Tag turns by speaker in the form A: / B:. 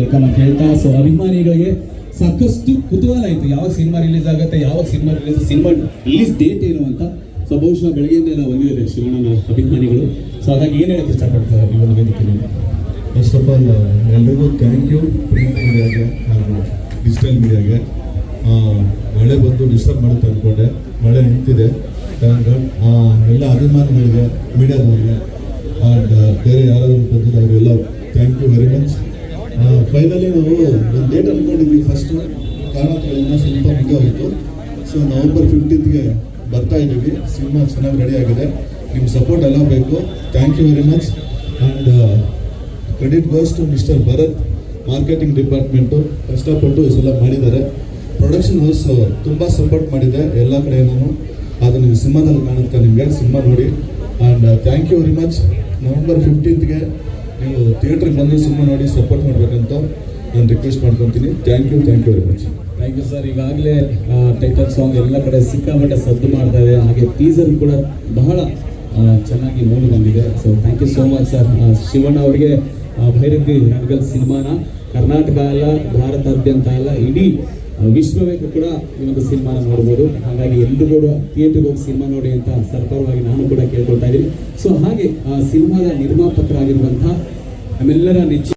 A: Welcome ಕೇಳ್ತಾ so ಅಭಿಮಾನಿಗಳಿಗೆ ಸಾಕಷ್ಟು ಕುತೂಹಲ ಆಯ್ತು. ಯಾವಾಗ ಸಿನಿಮಾ ರಿಲೀಸ್ ಆಗುತ್ತೆ, ಯಾವಾಗ cinema release cinema release date ಏನು ಅಂತ. ಸೊ ಬಹುಶಃ ಬೆಳಗ್ಗೆಯಿಂದ ಎಲ್ಲ ಬಂದಿದ್ದಾರೆ ಶಿವಣ್ಣನ ಅಭಿಮಾನಿಗಳು. ಸೊ ಹಾಗಾಗಿ ಏನು ಹೇಳಕ್ಕೆ ಇಷ್ಟಪಡ್ತಾರೆ ಒಂದು ವೇದಿಕೆಯಲ್ಲಿ
B: ಫಸ್ಟ್ ಆಫ್ ಆಲ್ ಎಲ್ರಿಗೂ ಥ್ಯಾಂಕ್ ಯು ಪ್ರಿಂಟ್ ಮೀಡಿಯಾಗೆ ಡಿಜಿಟಲ್ ಮೀಡಿಯಾಗೆ ಮಳೆ ಬಂದು ಡಿಸ್ಟರ್ಬ್ ಮಾಡುತ್ತೆ ಅಂದ್ಕೊಂಡೆ ಮಳೆ ನಿಂತಿದೆ ಎಲ್ಲ ಅಭಿಮಾನಿಗಳಿಗೆ ಮೀಡಿಯಾದವ್ರಿಗೆ ಆ್ಯಂಡ್ ಬೇರೆ ಯಾರಾದರೂ ಬಂದಿದ್ದು ಅವರೆಲ್ಲ thank you very much finally ನಾವು ಒಂದು ಡೇಟ್ ಅಂದ್ಕೊಂಡಿದ್ವಿ ಫಸ್ಟು ಕಾರಣ ಸ್ವಲ್ಪ ಮುಂದೆ ಹೋಯಿತು. ಸೊ ನವೆಂಬರ್ ಫಿಫ್ಟೀನ್ತ್ಗೆ ಬರ್ತಾ ಇದ್ದೀವಿ. ಸಿನಿಮಾ ಚೆನ್ನಾಗಿ ರೆಡಿ ಆಗಿದೆ. ನಿಮ್ಮ ಸಪೋರ್ಟ್ ಎಲ್ಲ ಬೇಕು. Thank you very much and credit goes to mister Bharath marketing department ಕಷ್ಟಪಟ್ಟು ಇಷ್ಟೆಲ್ಲ ಮಾಡಿದ್ದಾರೆ. ಪ್ರೊಡಕ್ಷನ್ ಹೌಸ್ ತುಂಬ ಸಪೋರ್ಟ್ ಮಾಡಿದೆ ಎಲ್ಲ ಕಡೆಯೂ ಅದು ನೀವು ಸಿನಿಮಾದಲ್ಲಿ ಕಾಣುತ್ತೆ ನಿಮಗೆ ಸಿನಿಮಾ ನೋಡಿ. And thank you very much November ಫಿಫ್ಟೀನ್ತ್ಗೆ ನೀವು ಥಿಯೇಟ್ರಿಗೆ ಬಂದು ಸಿನಿಮಾ ನೋಡಿ ಸಪೋರ್ಟ್ ಮಾಡಬೇಕಂತ ನಾನು ರಿಕ್ವೆಸ್ಟ್ ಮಾಡ್ಕೊತೀನಿ. Thank you thank you very much
A: thank you sir ಈಗಾಗಲೇ ಟೈಟಲ್ ಸಾಂಗ್ ಎಲ್ಲ ಕಡೆ ಸಿಕ್ಕಾಪಟ್ಟೆ ಸದ್ದು ಮಾಡ್ತಾ ಹಾಗೆ ಟೀಸರ್ ಕೂಡ ಬಹಳ ಚೆನ್ನಾಗಿ ಮೂಡಿ ಬಂದಿದೆ. So thank you so much sir Shivanna ಅವರಿಗೆ ಭೈರವಿ ನಡ್ಗಲ್ ಸಿನಿಮಾನ ಕರ್ನಾಟಕ ಅಲ್ಲ, ಭಾರತಾದ್ಯಂತ ಅಲ್ಲ, ಇಡೀ ವಿಶ್ವವೇ ಕೂಡ ಈ ಒಂದು ಸಿನಿಮಾನ ನೋಡ್ಬೋದು. ಹಾಗಾಗಿ ಎಲ್ಲರೂ ಕೂಡ ಥಿಯೇಟರ್ಗೆ ಹೋಗಿ ಸಿನಿಮಾ ನೋಡಿ ಅಂತ ಸರ್ಕಾರವಾಗಿ ನಾನು ಕೂಡ ಕೇಳ್ಕೊಳ್ತಾ ಇದ್ದೀನಿ. ಸೊ ಹಾಗೆ, ಆ, ಸಿನಿಮಾದ ನಿರ್ಮಾಪಕರಾಗಿರುವಂತಹ ನಮ್ಮೆಲ್ಲರ ನೆಚ್ಚಿನ